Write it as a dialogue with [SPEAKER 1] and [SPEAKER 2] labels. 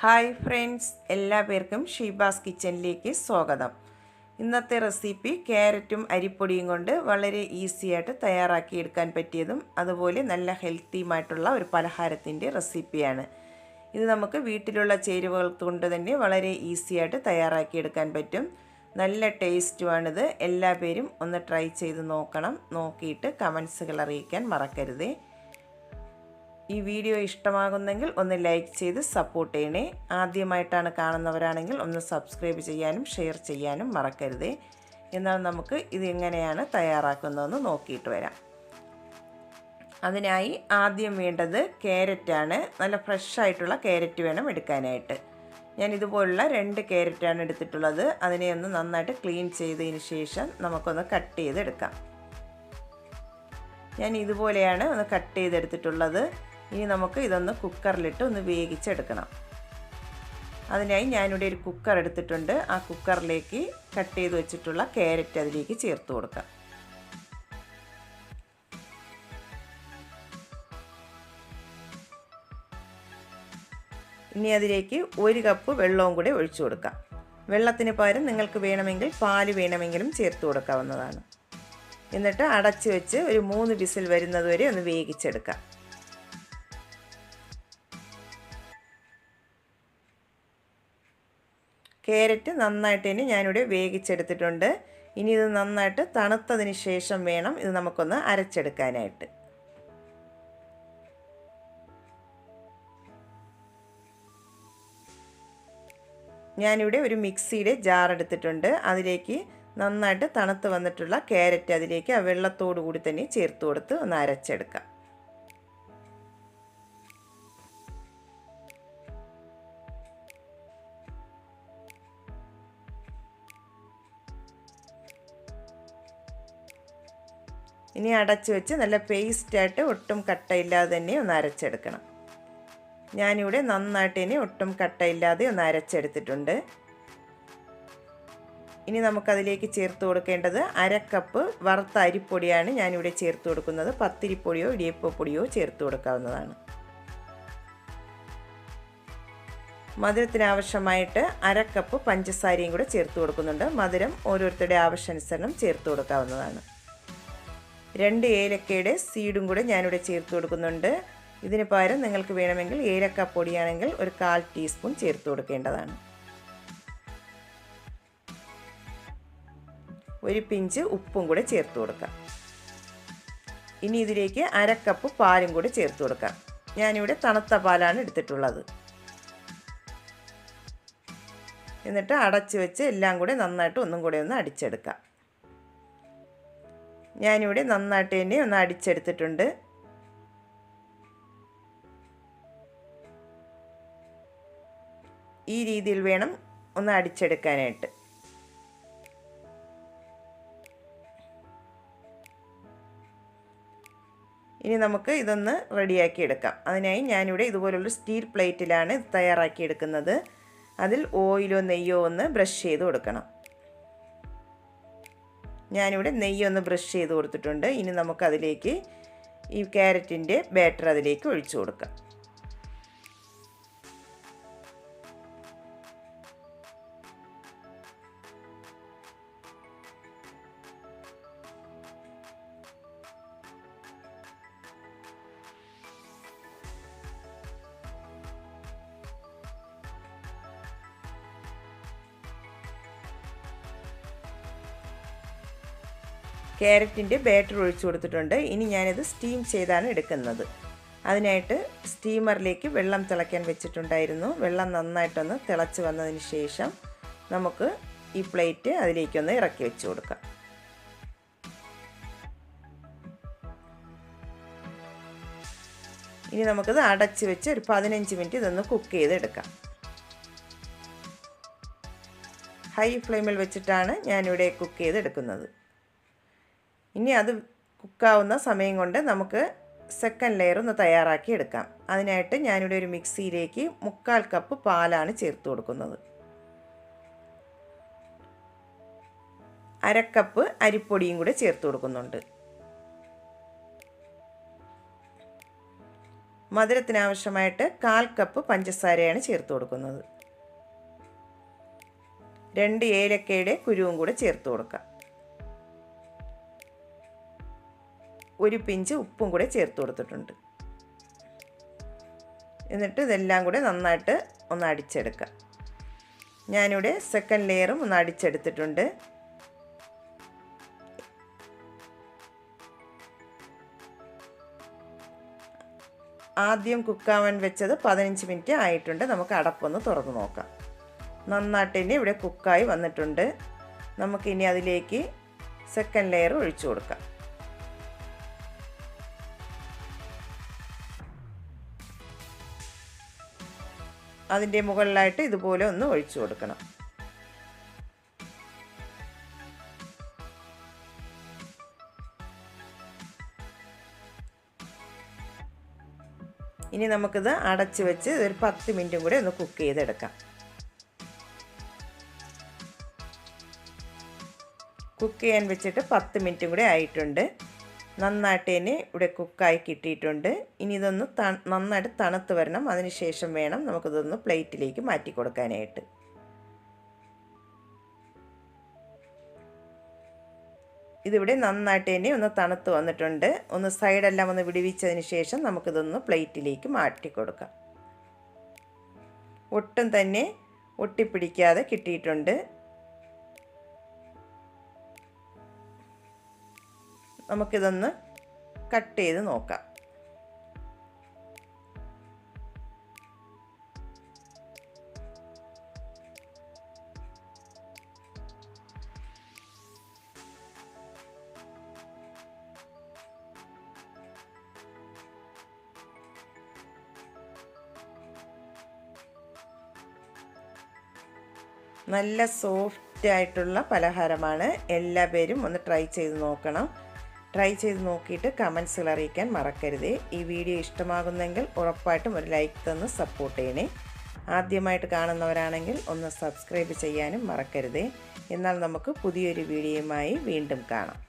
[SPEAKER 1] Hi friends എല്ലാ പേർക്കും ഷീബാസ് കിച്ചണിലേക്ക് സ്വാഗതം. ഇന്നത്തെ റെസിപ്പി ക്യാരറ്റും അരിപ്പൊടിയും കൊണ്ട് വളരെ ഈസിയായിട്ട് തയ്യാറാക്കിയെടുക്കാൻ പറ്റിയതും അതുപോലെ നല്ല ഹെൽത്തിയുമായിട്ടുള്ള ഒരു പലഹാരത്തിന്റെ റെസിപ്പിയാണ്. ഇത് നമുക്ക് വീട്ടിലുള്ള ചേരുവകൾ കൊണ്ട് തന്നെ വളരെ ഈസിയായിട്ട് തയ്യാറാക്കിയെടുക്കാൻ പറ്റും. നല്ല ടേസ്റ്റുമാണിത്. എല്ലാ പേരും ഒന്ന് ട്രൈ ചെയ്ത് നോക്കണം. നോക്കിയിട്ട് കമൻസുകൾ അറിയിക്കാൻ മറക്കരുതേ. ഈ വീഡിയോ ഇഷ്ടമാകുന്നെങ്കിൽ ഒന്ന് ലൈക്ക് ചെയ്ത് സപ്പോർട്ട് ചെയ്യണേ. ആദ്യമായിട്ടാണ് കാണുന്നവരാണെങ്കിൽ ഒന്ന് സബ്സ്ക്രൈബ് ചെയ്യാനും ഷെയർ ചെയ്യാനും മറക്കരുതേ. എന്നാൽ നമുക്ക് ഇത് എങ്ങനെയാണ് തയ്യാറാക്കുന്നതെന്ന് നോക്കിയിട്ട് വരാം. അതിനായി ആദ്യം വേണ്ടത് ക്യാരറ്റാണ്. നല്ല ഫ്രഷ് ആയിട്ടുള്ള ക്യാരറ്റ് വേണം എടുക്കാനായിട്ട്. ഞാൻ ഇതുപോലുള്ള രണ്ട് ക്യാരറ്റാണ് എടുത്തിട്ടുള്ളത്. അതിനെ ഒന്ന് നന്നായിട്ട് ക്ലീൻ ചെയ്തതിന് ശേഷം നമുക്കൊന്ന് കട്ട് ചെയ്തെടുക്കാം. ഞാൻ ഇതുപോലെയാണ് ഒന്ന് കട്ട് ചെയ്തെടുത്തിട്ടുള്ളത്. ഇനി നമുക്ക് ഇതൊന്ന് കുക്കറിലിട്ട് ഒന്ന് വേവിച്ചെടുക്കണം. അതിനായി ഞാനിവിടെ ഒരു കുക്കർ എടുത്തിട്ടുണ്ട്. ആ കുക്കറിലേക്ക് കട്ട് ചെയ്ത് വെച്ചിട്ടുള്ള ക്യാരറ്റ് അതിലേക്ക് ചേർത്ത് കൊടുക്കാം. ഇനി അതിലേക്ക് ഒരു കപ്പ് വെള്ളവും കൂടി ഒഴിച്ചു കൊടുക്കാം. വെള്ളത്തിന് പകരം നിങ്ങൾക്ക് വേണമെങ്കിൽ പാൽ വേണമെങ്കിലും ചേർത്ത് കൊടുക്കാവുന്നതാണ്. എന്നിട്ട് അടച്ചു വെച്ച് ഒരു മൂന്ന് വിസിൽ വരുന്നതുവരെ ഒന്ന് വേവിച്ചെടുക്കാം. ക്യാരറ്റ് നന്നായിട്ട് തന്നെ ഞാനിവിടെ വേവിച്ചെടുത്തിട്ടുണ്ട്. ഇനി ഇത് നന്നായിട്ട് തണുത്തതിന് ശേഷം വേണം ഇത് നമുക്കൊന്ന് അരച്ചെടുക്കാനായിട്ട്. ഞാനിവിടെ ഒരു മിക്സിയുടെ ജാർ എടുത്തിട്ടുണ്ട്. അതിലേക്ക് നന്നായിട്ട് തണുത്ത് വന്നിട്ടുള്ള ക്യാരറ്റ് അതിലേക്ക് ആ വെള്ളത്തോടു കൂടി തന്നെ ചേർത്ത് കൊടുത്ത് ഒന്ന് അരച്ചെടുക്കാം. ഇനി അടച്ചു വെച്ച് നല്ല പേസ്റ്റായിട്ട് ഒട്ടും കട്ടയില്ലാതെ തന്നെ ഒന്ന് അരച്ചെടുക്കണം. ഞാനിവിടെ നന്നായിട്ട് ഇനി ഒട്ടും കട്ടയില്ലാതെ ഒന്ന് അരച്ചെടുത്തിട്ടുണ്ട്. ഇനി നമുക്കതിലേക്ക് ചേർത്ത് കൊടുക്കേണ്ടത് അരക്കപ്പ് വറുത്ത അരിപ്പൊടിയാണ് ഞാനിവിടെ ചേർത്ത് കൊടുക്കുന്നത്. പത്തിരിപ്പൊടിയോ ഇടിയപ്പപ്പൊടിയോ ചേർത്ത് കൊടുക്കാവുന്നതാണ്. മധുരത്തിനാവശ്യമായിട്ട് അരക്കപ്പ് പഞ്ചസാരയും കൂടെ ചേർത്ത് കൊടുക്കുന്നുണ്ട്. മധുരം ഓരോരുത്തരുടെ ആവശ്യാനുസരണം ചേർത്ത് കൊടുക്കാവുന്നതാണ്. രണ്ട് ഏലക്കയുടെ സീഡും കൂടെ ഞാനിവിടെ ചേർത്ത് കൊടുക്കുന്നുണ്ട്. ഇതിന് പകരം നിങ്ങൾക്ക് വേണമെങ്കിൽ ഏലക്ക പൊടിയാണെങ്കിൽ ഒരു കാൽ ടീസ്പൂൺ ചേർത്ത് കൊടുക്കേണ്ടതാണ്. ഒരു പിഞ്ച് ഉപ്പും കൂടെ ചേർത്ത് കൊടുക്കാം. ഇനി ഇതിലേക്ക് അരക്കപ്പ് പാലും കൂടെ ചേർത്ത് കൊടുക്കാം. ഞാനിവിടെ തണുത്ത പാലാണ് എടുത്തിട്ടുള്ളത്. എന്നിട്ട് അടച്ചു വെച്ച് എല്ലാം കൂടെ നന്നായിട്ട് ഒന്നും കൂടെ ഒന്ന് അടിച്ചെടുക്കാം. ഞാനിവിടെ നന്നായിട്ട് തന്നെ ഒന്ന് അടിച്ചെടുത്തിട്ടുണ്ട്. ഈ രീതിയിൽ വേണം ഒന്ന് അടിച്ചെടുക്കാനായിട്ട്. ഇനി നമുക്ക് ഇതൊന്ന് റെഡിയാക്കി എടുക്കാം അതിനായി ഞാനിവിടെ ഇതുപോലുള്ള സ്റ്റീൽ പ്ലേറ്റിലാണ് തയ്യാറാക്കി എടുക്കുന്നത് അതിൽ ഓയിലോ നെയ്യോ ഒന്ന് ബ്രഷ് ചെയ്ത് കൊടുക്കണം. ഞാനിവിടെ നെയ്യൊന്ന് ബ്രഷ് ചെയ്ത് കൊടുത്തിട്ടുണ്ട്. ഇനി നമുക്കതിലേക്ക് ഈ ക്യാരറ്റിന്റെ ബാറ്റർ അതിലേക്ക് ഒഴിച്ചു കൊടുക്കാം. ക്യാരറ്റിന്റെ ബാറ്റർ ഒഴിച്ചു കൊടുത്തിട്ടുണ്ട്. ഇനി ഞാനിത് സ്റ്റീം ചെയ്താണ് എടുക്കുന്നത്. അതിനായിട്ട് സ്റ്റീമറിലേക്ക് വെള്ളം തിളയ്ക്കാൻ വെച്ചിട്ടുണ്ടായിരുന്നു. വെള്ളം നന്നായിട്ടൊന്ന് തിളച്ച് വന്നതിന് ശേഷം നമുക്ക് ഈ പ്ലേറ്റ് അതിലേക്കൊന്ന് ഇറക്കി വെച്ച് കൊടുക്കാം. ഇനി നമുക്കിത് അടച്ച് വെച്ച് ഒരു പതിനഞ്ച് മിനിറ്റ് ഇതൊന്ന് കുക്ക് ചെയ്തെടുക്കാം. ഹൈ ഫ്ലെയിമിൽ വെച്ചിട്ടാണ് ഞാനിവിടെ കുക്ക് ചെയ്തെടുക്കുന്നത്. ഇനി അത് കുക്കാവുന്ന സമയം കൊണ്ട് നമുക്ക് സെക്കൻഡ് ലെയർ ഒന്ന് തയ്യാറാക്കി എടുക്കാം. അതിനായിട്ട് ഞാനിവിടെ ഒരു മിക്സിയിലേക്ക് മുക്കാൽ കപ്പ് പാലാണ് ചേർത്ത് കൊടുക്കുന്നത്. അരക്കപ്പ് അരിപ്പൊടിയും കൂടെ ചേർത്ത് കൊടുക്കുന്നുണ്ട്. മധുരത്തിനാവശ്യമായിട്ട് കാൽ കപ്പ് പഞ്ചസാരയാണ് ചേർത്ത് കൊടുക്കുന്നത്. രണ്ട് ഏലക്കയുടെ കുരുവും കൂടെ ചേർത്ത് കൊടുക്കാം. ഒരു പിഞ്ച് ഉപ്പും കൂടെ ചേർത്ത് കൊടുത്തിട്ടുണ്ട്. എന്നിട്ട് ഇതെല്ലാം കൂടെ നന്നായിട്ട് ഒന്ന് അടിച്ചെടുക്കുക ഞാനിവിടെ സെക്കൻഡ് ലെയറും ഒന്ന് അടിച്ചെടുത്തിട്ടുണ്ട്. ആദ്യം കുക്കാവാൻ വെച്ചത് പതിനഞ്ച് മിനിറ്റ് ആയിട്ടുണ്ട്. നമുക്ക് അടപ്പൊന്ന് തുറന്ന് നോക്കാം. നന്നായിട്ട് തന്നെ ഇവിടെ കുക്കായി വന്നിട്ടുണ്ട്. നമുക്കിനി അതിലേക്ക് സെക്കൻഡ് ലെയർ ഒഴിച്ചു കൊടുക്കാം. അതിന്റെ മുകളിലായിട്ട് ഇതുപോലെ ഒന്ന് ഒഴിച്ചു കൊടുക്കണം. ഇനി നമുക്കിത് അടച്ച് വെച്ച് ഒരു പത്ത് മിനിറ്റും കൂടി ഒന്ന് കുക്ക് ചെയ്തെടുക്കാം. കുക്ക് ചെയ്യാൻ വെച്ചിട്ട് പത്ത് മിനിറ്റും കൂടി ആയിട്ടുണ്ട്. നന്നായിട്ട് തന്നെ ഇവിടെ കുക്കായി കിട്ടിയിട്ടുണ്ട്. ഇനി ഇതൊന്ന് നന്നായിട്ട് തണുത്ത് വരണം. അതിന് ശേഷം വേണം നമുക്കിതൊന്ന് പ്ലേറ്റിലേക്ക് മാറ്റി കൊടുക്കാനായിട്ട്. ഇതിവിടെ നന്നായിട്ട് തന്നെ ഒന്ന് തണുത്ത് വന്നിട്ടുണ്ട്. ഒന്ന് സൈഡെല്ലാം ഒന്ന് വിടുവിച്ചതിന് ശേഷം നമുക്കിതൊന്ന് പ്ലേറ്റിലേക്ക് മാറ്റി കൊടുക്കാം. ഒട്ടും തന്നെ ഒട്ടിപ്പിടിക്കാതെ കിട്ടിയിട്ടുണ്ട്. നമുക്കിതൊന്ന് കട്ട് ചെയ്ത് നോക്കാം. നല്ല സോഫ്റ്റ് ആയിട്ടുള്ള പലഹാരമാണ്. എല്ലാ പേരും ഒന്ന് ട്രൈ ചെയ്ത് നോക്കണം. ട്രൈ ചെയ്ത് നോക്കിയിട്ട് കമൻസുകൾ അറിയിക്കാൻ മറക്കരുതേ. ഈ വീഡിയോ ഇഷ്ടമാകുന്നെങ്കിൽ ഉറപ്പായിട്ടും ഒരു ലൈക്ക് തന്ന് സപ്പോർട്ട് ചെയ്യണേ. ആദ്യമായിട്ട് കാണുന്നവരാണെങ്കിൽ ഒന്ന് സബ്സ്ക്രൈബ് ചെയ്യാനും മറക്കരുതേ. എന്നാൽ നമുക്ക് പുതിയൊരു വീഡിയോയുമായി വീണ്ടും കാണാം.